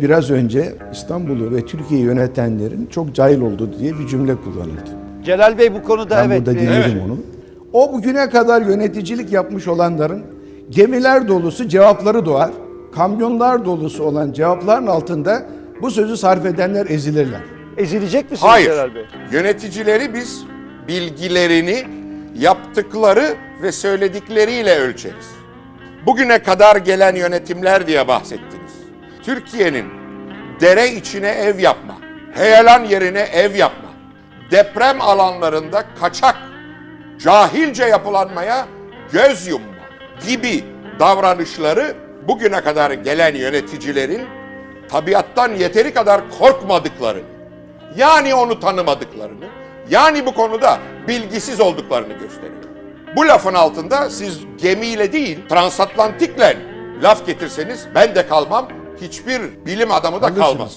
Biraz önce İstanbul'u ve Türkiye'yi yönetenlerin çok cahil oldu diye bir cümle kullanıldı. Celal Bey bu konuda Ben evet. burada dinledim onu. O bugüne kadar yöneticilik yapmış olanların gemiler dolusu cevapları doğar. Kamyonlar dolusu olan cevapların altında bu sözü sarf edenler ezilirler. ezilecek misiniz Hayır. Celal Bey? Yöneticileri biz bilgilerini, yaptıkları ve söyledikleriyle ölçeriz. Bugüne kadar gelen yönetimler diye bahsettiniz. Türkiye'nin dere içine ev yapma, heyelan yerine ev yapma, deprem alanlarında kaçak, cahilce yapılanmaya göz yumma gibi davranışları bugüne kadar gelen yöneticilerin tabiattan yeteri kadar korkmadıklarını, yani onu tanımadıklarını, yani bu konuda bilgisiz olduklarını gösteriyor. Bu lafın altında siz gemiyle değil, transatlantikle laf getirseniz ben de kalmam, hiçbir bilim adamı da kalmaz.